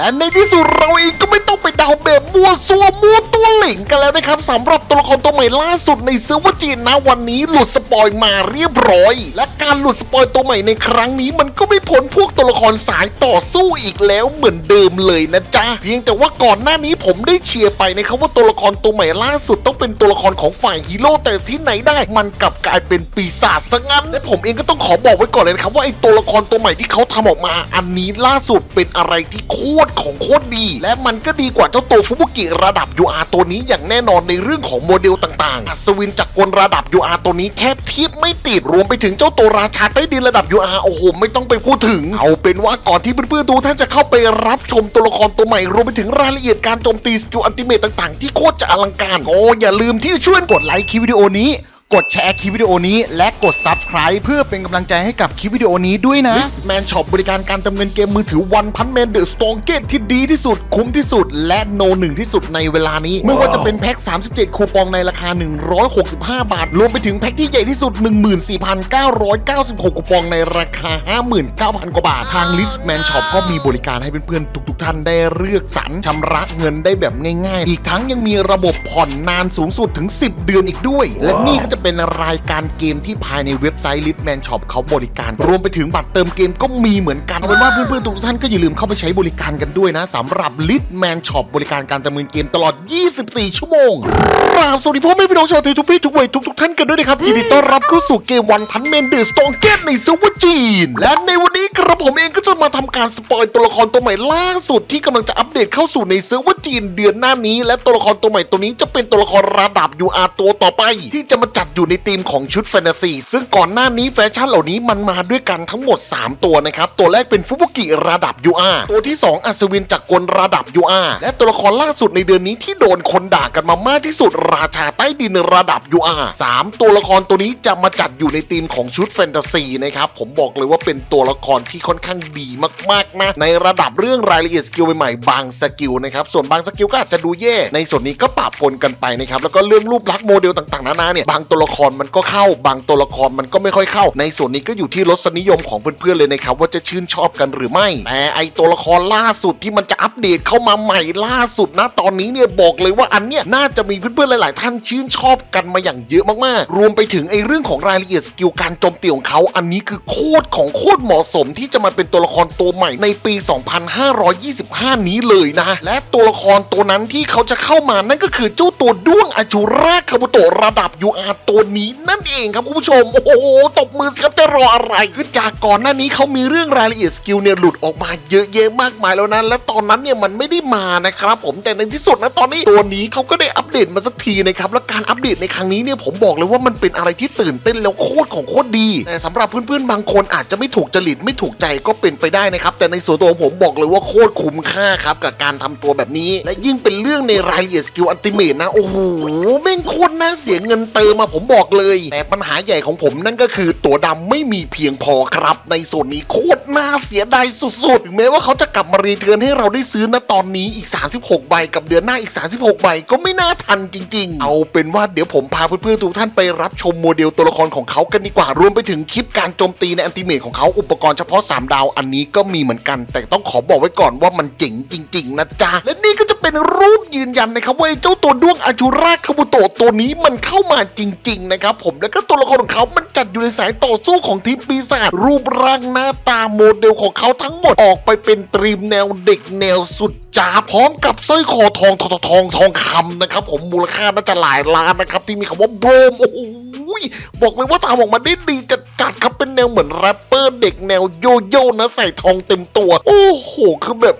และในที่สุดเราเองก็ไม่ต้องไปเดาแบบมัวซัวมัวตัวหล่งกันแล้วนะครับสำหรับตัวละครตัวใหม่ล่าสุดในเซิร์ฟเวอร์จีนนะวันนี้หลุดสปอยมาเรียบร้อย และการหลุดสปอยตัวใหม่ในครั้งนี้ มันก็ไม่พ้นพวกตัวละครสายต่อสู้อีกแล้วเหมือนเดิมเลยนะจ๊ะเพียงแต่ว่าก่อนหน้านี้ผมได้เชียร์ไปนะครับว่าตัวละครตัวใหม่ล่าสุดต้องเป็นตัวละครของฝ่ายฮีโร่แต่ที่ไหนได้ มันกลับกลายเป็นปีศาจซะงั้นและผมเองก็ต้อง ขอบอกไว้ก่อนเลยนะครับว่าไอ้ตัวละครตัวใหม่ที่เขาทำออกมา อันนี้ล่าสุดเป็นอะไรที่โคตรของโคตรดี และมันก็ดีกว่าเจ้าตัวฟุบุกิระดับ UR ตัวนี้อย่างแน่นอนในเรื่องของโมเดลต่างๆ อัศวินจักรกลระดับ UR ตัวนี้แทบเทียบไม่ติดรวมไปถึงเจ้าตัวราชาใต้ดินระดับ UR โอ้โหไม่ต้องไปพูดถึง เอาเป็นว่าก่อนที่เพื่อนๆทุกท่านจะเข้าไปรับชมตัวละครตัวใหม่รวมไปถึงรายละเอียดการโจมตีสกิลอันติเมตต่างๆ ที่โคตรจะอลังการก็อย่าลืมที่จะช่วยกดไลค์คลิปวิดีโอนี้ กดแชร์คลิปวิดีโอนี้ และกด Subscribe เพื่อเป็นกำลังใจให้กับคลิปวิดีโอนี้ด้วยนะลิสแมนช็อปบริการการเติมเงินเกมมือถือวันพันแมนเดอะสตองเกตที่ดีที่สุด คุ้มที่สุด และโนหนึ่งที่สุดในเวลานี้ ไม่ว่าจะเป็นแพ็ค 37 คูปองในราคา 165 บาท รวมไปถึงแพ็คที่ใหญ่ที่สุด 14,996 คูปองในราคา 59,000 กว่าบาท ทางลิสแมนช็อปก็มีบริการให้เพื่อนๆทุก ๆ ท่านได้เลือกสรรชำระเงินได้แบบง่าย ๆ อีกทั้งยังมีระบบผ่อนนานสูงสุดถึง 10 เดือนอีกด้วย และนี่ก็จะเป็นรายการเกมที่ภายในเว็บไซต์ Litman Shop เขาบริการ รวมไปถึงบัตรเติมเกมก็มีเหมือนกันเอาเป็นว่าเพื่อนๆทุกท่านก็อย่าลืมเข้าไปใช้บริการกันด้วยนะสำหรับ Litman Shop บริการการดำเนินเกมตลอด 24 ชั่วโมงราบสวัสดีพ่อแม่พี่น้องชาวไทยทุกเพศทุกวัยทุกๆท่านกันด้วยนะครับยินดีต้อนรับเข้าสู่เกมวันพันเมนเดอร์สตองเกตในซูเปอร์จีน และในวันนี้กระผมเองก็จะมาทำการสปอยตัวละครตัวใหม่ล่าสุดที่กำลังจะอัปเดตเข้าสู่ในเซิร์ฟเวอร์จีนเดือนหน้านี้ และตัวละครตัวใหม่ตัวนี้จะเป็นตัวละครระดับ UR ตัวต่อไป ที่จะมาจัดอยู่ในธีมของชุดแฟนตาซีซึ่งก่อนหน้านี้แฟชั่นเหล่านี้มันมาด้วยกันทั้งหมด 3 ตัวนะครับ ตัวแรกเป็นฟุบุกิระดับ UR ตัวที่ 2 อัศวินจักกลระดับ UR และตัวละครล่าสุดในเดือนนี้ที่โดนคนด่ากันมามากที่สุดราชาใต้ดินระดับ UR 3ตัวละครตัวนี้จะมาจัดอยู่ในธีมของชุดแฟนตาซีนะครับผมบอกเลยว่าเป็นตัวละครที่ค่อนข้างดีมากๆนะในระดับเรื่องรายละเอียดสกิลใหม่ๆบางสกิลนะครับส่วนบางสกิลก็อาจจะดูแย่ ในส่วนนี้ก็ปะปนกันไปนะครับแล้วก็เรื่องรูปลักษณ์โมเดลต่างๆนานาเนี่ยบางตัวละครมันก็เข้า บางตัวละครมันก็ไม่ค่อยเข้า ในส่วนนี้ก็อยู่ที่รสนิยมของเพื่อนๆเลยนะครับว่าจะชื่นชอบกันหรือไม่แต่ไอตัวละครล่าสุดที่มันจะอัปเดตเข้ามาใหม่ล่าสุดนะตอนนี้เนี่ยบอกเลยว่าอันเนี้ยน่าจะมีเพื่อนๆหลาย ๆ ท่านชื่นชอบกันมาอย่างเยอะมากๆ รวมไปถึงไอเรื่องของรายละเอียดสกิลการโจมตีของเขาอันนี้คือโคตรของโคตรเหมาะสมที่จะมาเป็นตัวละครตัวใหม่ในปี 2525 นี้เลยนะ และตัวละครตัวนั้นที่เขาจะเข้ามานั่นก็คือเจ้าตัวด้วงอจูราคาบุโตระดับ UR ตัวนี้นั่นเองครับคุณผู้ชม โอ้โหตบมือสิครับจะรออะไรคือจากก่อนหน้านี้เขามีเรื่องรายละเอียดสกิลเนี่ยหลุดออกมาเยอะแยะมากมายแล้วนะและตอนนั้นเนี่ยมันไม่ได้มานะครับผมแต่ในที่สุดนะตอนนี้ตัวนี้เขาก็ได้อัปเดตมาสักทีนะครับและการอัปเดตในครั้งนี้เนี่ยผมบอกเลยว่ามันเป็นอะไรที่ตื่นเต้นแล้วโคตรของโคตรดีแต่สำหรับเพื่อนๆบางคนอาจจะไม่ถูกจริตไม่ถูกใจก็เป็นไปได้นะครับแต่ในส่วนตัวผมบอกเลยว่าโคตรคุ้มค่าครับกับการทำตัวแบบนี้ และยิ่งเป็นเรื่องในรายละเอียดสกิลอันติเมตนะโอ้โหแม่งโคตรน่าเสียเงินเติมมาผมมบอกเลย แต่ปัญหาใหญ่ของผมนั่นก็คือตัวดำไม่มีเพียงพอครับ ในส่วนนี้โคตรน่าเสียดายสุดๆ ถึงแม้ว่าเขาจะกลับมารีเทิร์นให้เราได้ซื้อนะตอนนี้อีก 36 ใบกับเดือนหน้าอีก 36 ใบก็ไม่น่าทันจริง ๆ เอาเป็นว่าเดี๋ยวผมพาเพื่อนๆทุกท่านไปรับชมโมเดลตัวละครของเขากันดีกว่ารวมไปถึงคลิปการโจมตีในอันติเมตของเขาอุปกรณ์เฉพาะ 3 ดาวอันนี้ก็มีเหมือนกัน แต่ต้องขอบอกไว้ก่อนว่ามันเจ๋งจริง ๆ นะจ๊ะและนี่ก็ เป็นรูปยืนยันนะครับว่าเจ้าตัวด้วงอาจูราคาบุโตะตัวนี้มันเข้ามาจริง ๆ นะครับผมแล้วก็ตัวละครของเขามันจัดอยู่ในสายต่อสู้ของทีมปีศาจรูปร่างหน้าตาโมเดลของเขาทั้งหมดออกไปเป็นตรีมแนวเด็กแนวสุดจ๋าพร้อมกับสร้อยคอทองทองทองทองคำนะครับผมมูลค่าน่าจะหลายล้านนะครับที่มีคำว่าโบรมโอ้ โหบอกเลยว่าทำออกมาได้ดีจัดจัดครับเป็นแนวเหมือนแรปเปอร์เด็กแนวโยโย่นะใส่ทองเต็มตัว โอ้โหคือแบบ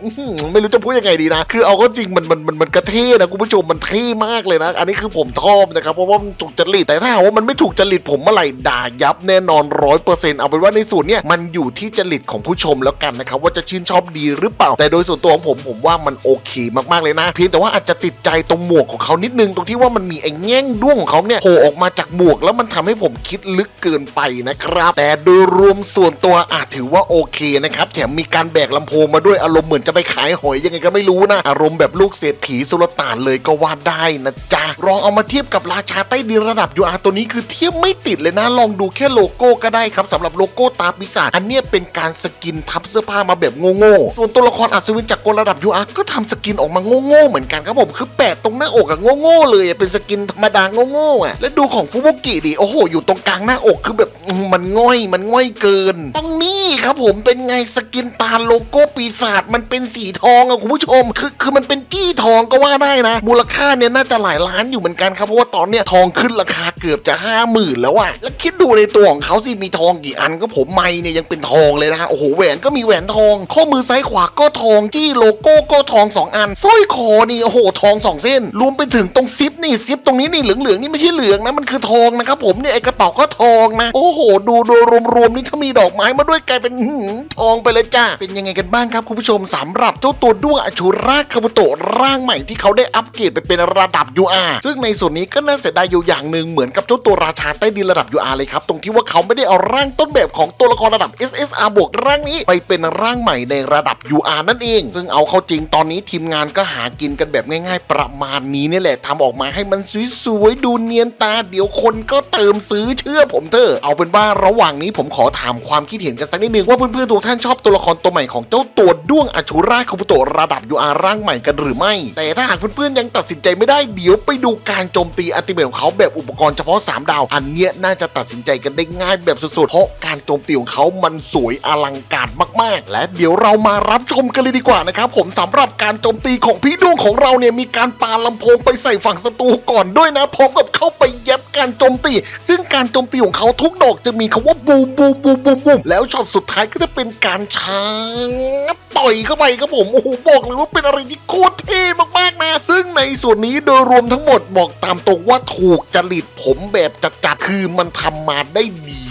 ไม่รู้จะพูดยังไงดีนะ คือเอาก็จริงมันมันมันมันกระเท่นะคุณผู้ชมมันเท่มากเลยนะ อันนี้คือผมชอบนะครับเพราะว่ามันถูกจริตแต่ถ้าหาว่ามันไม่ถูกจริตผมเมื่อไหร่ด่ายับแน่นอนร้อยเปอร์เซ็นต์เอาเป็นว่าในส่วนเนี้ยมันอยู่ที่จริตของผู้ชมแล้วกันนะครับว่าจะชื่นชอบดีหรือเปล่า แต่โดยส่วนตัวของผมผมว่ามันโอเคมากๆเลยนะ เพียงแต่ว่าอาจจะติดใจตรงหมวกของเขานิดนึงตรงที่ว่ามันมีไอ้แง่งด้วงของเขาเนี่ยโผล่ออกมาจากหมวกแล้วมันทำให้ผมคิดลึกเกินไปนะครับ แต่โดยรวมส่วนวน ตัวอาจถือว่าโอเคนะครับแถมมีการแบกลำโพงมาด้วยอารมณ์เหมือนจะไปขายหอยยังไงก็ไม่รู้นะ อารมณ์แบบลูกเศรษฐีสุลต่านเลยก็ว่าได้นะจ๊ะลองเอามาเทียบกับราชาใต้ดินระดับ UR ตัวนี้คือเทียบไม่ติดเลยนะ ลองดูแค่โลโก้ก็ได้ครับสำหรับโลโก้ตาปีศาจอันเนี้ยเป็นการสกินทับเสื้อผ้ามาแบบโง่ๆส่วนตัวละครอัศวินจากกลระดับ UR ก็ทำสกินออกมาโง่ๆเหมือนกันครับผมคือแปะตรงหน้าอกอะโง่ๆเลยเป็นสกินธรรมดาโง่ๆอะแล้วดูของฟูบุกิดิโอ้โหอยู่ตรงกลางหน้าอกคือแบบมันง่อยมันง่อยเกินต้องนี่ครับผมเป็นไงสกินตาโลโก้ปีศาจมันเป็นสีทองอะคุณผู้ชม คือคือมันเป็นกี้ทองก็ว่าได้นะ มูลค่าเนี่ยน่าจะหลายล้านอยู่เหมือนกันครับเพราะว่าตอนเนี้ยทองขึ้นราคาเกือบจะห้าหมื่นแล้วอะแล้วคิดดูในตัวของเขาสิมีทองกี่อันก็ผมไม่เนี่ยยังเป็นทองเลยนะฮะโอ้โหแหวนก็มีแหวนทอง ข้อมือซ้ายขวาก็ทองจี้โลโก้ก็ทองสองอันสร้อยคอนี่โอ้โหทองสองเส้น รวมไปถึงตรงซิปนี่ซิปตรงนี้นี่เหลืองๆนี่ไม่ใช่เหลืองนะมันคือทองนะครับผมเนี่ยไอกระเป๋าก็ทองนะ โอ้โห ดูโดยรวมๆนี่ถ้ามีดอกไม้มาด้วยกลายเป็นทองไปเลยจ้าเป็นยังไงกันบ้างครับคุณผู้ชมสำหรับเจ้าตัวด้วงอชูราคาบุโตร่างใหม่ที่เขาได้อัปเกรดไปเป็นระดับ UR ซึ่งในส่วนนี้ก็น่าเสียดายอยู่อย่างหนึ่งเหมือนกับเจ้าตัวราชาใต้ดินระดับ UR เลยครับ ตรงที่ว่าเขาไม่ได้เอาร่างต้นแบบของตัวละครระดับ SSR บวกร่างนี้ไปเป็นร่างใหม่ในระดับ UR นั่นเอง ซึ่งเอาเข้าจริงตอนนี้ทีมงานก็หากินกันแบบง่ายๆ ประมาณนี้นี่แหละทำออกมาให้มันสวยๆดูเนียนตา เดี๋ยวคนก็เติมซื้อเชื่อผมเถอะเอาเป็นว่าระหว่างนี้ผมขอถามความคิดเห็นกันสักนิดนึงว่าเพื่อนๆทุกท่านชอบตัวละครตัวใหม่ของเจ้าตัวด้วงอชูราคาบุโตระดับ UR ร่างใหม่กันหรือไม่ แต่ถ้าหากเพื่อนๆยังตัดสินใจไม่ได้เดี๋ยวไปดูการโจมตีอัติเมทของเขาแบบอุปกรณ์เฉพาะ 3 ดาว อันเนี้ยน่าจะตัดสินใจกันได้ง่ายแบบสุดๆเพราะการโจมตีของเขามันสวยอลังการมากๆ และเดี๋ยวเรามารับชมกันเลยดีกว่านะครับผมสำหรับการโจมตีของพี่ด้วงของเราเนี่ยมีการปาลำโพงไปใส่ฝั่งศัตรูก่อนด้วยนะพร้อมกับเข้าไปเย็บ การโจมตี ซึ่งการโจมตีของเขาทุกดอกจะมีคำว่าบูมบูมบูมบูมบูมแล้วช็อตสุดท้ายก็จะเป็นการชาร์จ ต่อยเข้าไปครับผมโอ้โหบอกเลยว่าเป็นอะไรที่โคตรเท่มากๆนะ ซึ่งในส่วนนี้โดยรวมทั้งหมดบอกตามตรงว่าถูกจริตผมแบบจัดๆคือมันทำมาได้ดี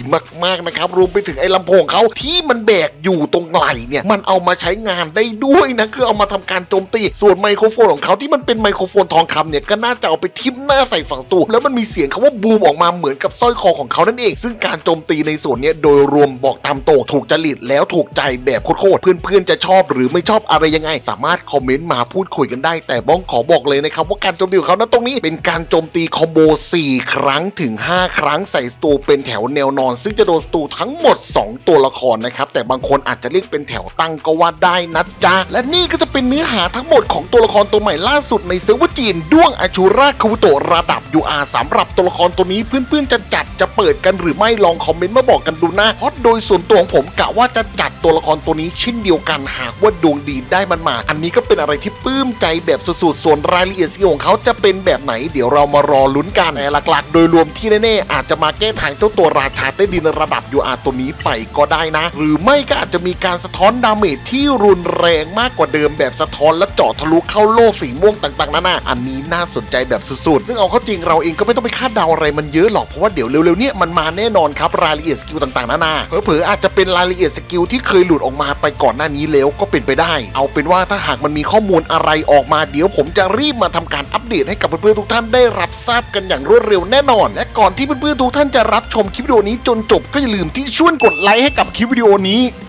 มากๆนะครับรวมไปถึงไอ้ลำโพงเขาที่มันแบกอยู่ตรงไหล่เนี่ยมันเอามาใช้งานได้ด้วยนะคือเอามาทำการโจมตีส่วนไมโครโฟนของเขาที่มันเป็นไมโครโฟนทองคำเนี่ยก็น่าจะเอาไปทิ่มหน้าใส่ฝั่งตู้แล้วมันมีเสียงคำว่าบูมออกมาเหมือนกับสร้อยคอของเขานั่นเอง ซึ่งการโจมตีในส่วนนี้โดยรวมบอกตามตรงถูกจริตแล้วถูกใจแบบโคตรๆเพื่อนๆจะชอบอบหรือไม่ชอบอะไรยังไง สามารถคอมเมนต์มาพูดคุยกันได้ แต่บ้องขอบอกเลยนะครับว่าการโจมตีของเขานั้นตรงนี้เป็นการโจมตีคอมโบ4 ครั้งถึง 5 ครั้งใส่สตูเป็นแถวแนวนอน ซึ่งจะโดนสตูทั้งหมด 2 ตัวละครนะครับแต่บางคนอาจจะเรียกเป็นแถวตั้งก็ว่าได้นะจ๊ะและนี่ก็จะเป็นเนื้อหาทั้งหมดของตัวละครตัวใหม่ล่าสุดในเซิร์ฟเวอร์จีนด้วงอาชูราคาบุโตระดับ UR สำหรับตัวละครตัวนี้เพื่อนๆจะจัดจะเปิดกันหรือไม่ลองคอมเมนต์มาบอกกันดูนะเพราะโดยส่วนตัวของผมกะว่าจะจัดตัวละครตัวนี้เช่นเดียวกันหากว่าดวงดีได้มันมา อันนี้ก็เป็นอะไรที่ปลื้มใจแบบสุดๆส่วนรายละเอียดสีของเขาจะเป็นแบบไหน เดี๋ยวเรามารอลุ้นกันแต่หลักๆ โดยรวมที่แน่ๆอาจจะมาแก้ทางเจ้าตัวราชาใต้ดินระดับยูอาตัวนี้ไปก็ได้นะ หรือไม่ก็อาจจะมีการสะท้อนดาเมจที่รุนแรงมากกว่าเดิมแบบสะท้อนและเจาะทะลุเข้าโลกสีม่วงต่างๆนานาอันนี้ น่าสนใจแบบสุดๆ ซึ่งเอาเข้าจริงเราเองก็ไม่ต้องไปคาดเดาอะไรมันเยอะหรอก เพราะว่าเดี๋ยวเร็วๆเนี้มันมาแน่นอนครับรายละเอียดสกิลต่างๆนานาเผลอๆอาจจะเป็นรายละเอียดสกิลที่เคยหลุดออกมาไปก่อนหน้านี้แล้วก็เป็นไปได้ เอาเป็นว่าถ้าหากมันมีข้อมูลอะไรออกมาเดี๋ยวผมจะรีบมาทำการอัปเดตให้กับเพื่อนๆทุกท่านได้รับทราบกันอย่างรวดเร็วแน่นอน และก่อนที่เพื่อนๆทุกท่านจะรับชมคลิปวิดีโอนี้จนจบก็อย่าลืมที่ช่วยกดไลค์ให้กับคลิปวิดีโอนี้